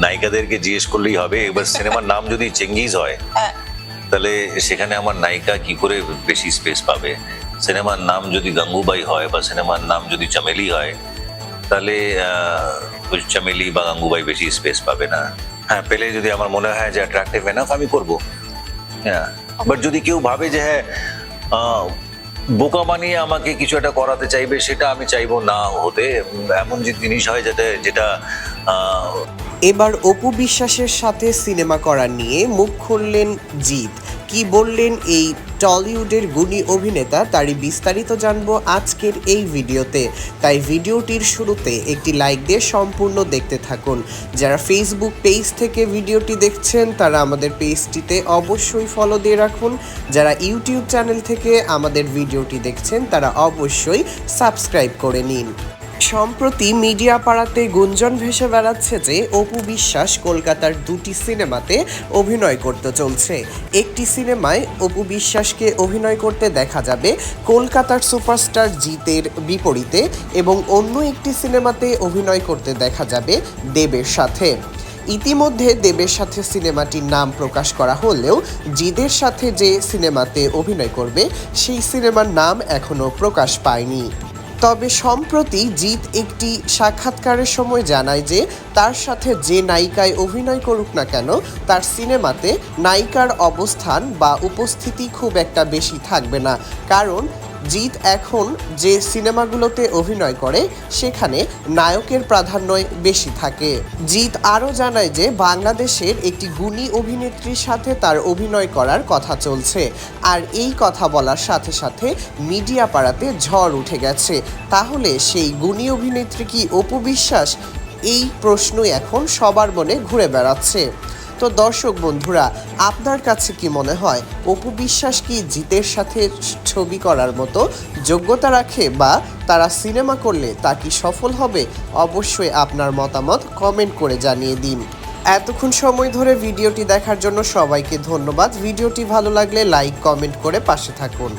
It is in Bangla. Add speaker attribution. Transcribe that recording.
Speaker 1: নায়িকাদেরকে জিজ্ঞেস করলেই হবে এবার সিনেমার নাম যদি চেঙ্গিজ হয়
Speaker 2: হ্যাঁ।
Speaker 1: তাহলে সেখানে আমার নায়িকা কি করে বেশি স্পেস পাবে? সিনেমার নাম যদি গাঙ্গুবাই হয় বা সিনেমার নাম যদি চামেলি হয় তাহলে ওই চামেলি বা গাঙ্গুবাই বেশি স্পেস পাবে না। হ্যাঁ পেলে যদি আমার মনে হয় যে অ্যাট্রাকটিভ এনাফ আমি করব। হ্যাঁ বাট যদি কেউ ভাবে যে হ্যাঁ বোকা বানিয়ে আমাকে কিছু একটা করাতে চাইবে সেটা আমি চাইব না হতে। এমন যে জিনিস হয় যাতে যেটা
Speaker 3: এবার অপু বিশ্বাসের সাথে সিনেমা করা নিয়ে মুখ খুললেন জিৎ। কি বললেন এই টলিউডের গুণী অভিনেতা তারই বিস্তারিত জানব আজকের এই ভিডিওতে। তাই ভিডিওটির শুরুতে একটি লাইক দিয়ে সম্পূর্ণ দেখতে থাকুন। যারা ফেসবুক পেজ থেকে ভিডিওটি দেখছেন, তারা আমাদের পেজটিতে অবশ্যই ফলো দিয়ে রাখুন। যারা ইউটিউব চ্যানেল থেকে আমাদের ভিডিওটি দেখছেন, তারা অবশ্যই সাবস্ক্রাইব করে নিন। সম্প্রতি মিডিয়া পাড়াতে গুঞ্জন ভেসে বেড়াচ্ছে যে অপু বিশ্বাস কলকাতার দুটি সিনেমাতে অভিনয় করতে চলছে। একটি সিনেমায় অপু বিশ্বাসকে অভিনয় করতে দেখা যাবে কলকাতার সুপারস্টার জিতের বিপরীতে এবং অন্য একটি সিনেমাতে অভিনয় করতে দেখা যাবে দেবের সাথে। ইতিমধ্যে দেবের সাথে সিনেমাটির নাম প্রকাশ করা হলেও জিদের সাথে যে সিনেমাতে অভিনয় করবে, সেই সিনেমার নাম এখনও প্রকাশ পায়নি। তবে সম্প্রতি জিৎ একটি সাক্ষাৎকারের সময় জানায় যে তার সাথে যে নায়িকায় অভিনয় করুক না কেন, তার সিনেমাতে নায়িকার অবস্থান বা উপস্থিতি খুব একটা বেশি থাকবে না। কারণ জিৎ এখন যে সিনেমাগুলোতে অভিনয় করে, সেখানে নায়কের প্রাধান্যই বেশি থাকে। জিৎ আরও জানায় যে বাংলাদেশের একটি গুণী অভিনেত্রীর সাথে তার অভিনয় করার কথা চলছে। আর এই কথা বলার সাথে সাথে মিডিয়া পাড়াতে ঝড় উঠে গেছে। তাহলে সেই গুণী অভিনেত্রী কি অপু বিশ্বাস? এই প্রশ্নই এখন সবার মনে ঘুরে বেড়াচ্ছে। তো দর্শক বন্ধুরা, আপনার কাছে কি মনে হয়, অপু বিশ্বাস কি জিতের সাথে ছবি করার মতো যোগ্যতা রাখে বা তারা সিনেমা করলে তা কি সফল হবে? অবশ্যই আপনার মতামত কমেন্ট করে জানিয়ে দিন। এতক্ষণ সময় ধরে ভিডিওটি দেখার জন্য সবাইকে ধন্যবাদ। ভিডিওটি ভালো লাগলে লাইক কমেন্ট করে পাশে থাকুন।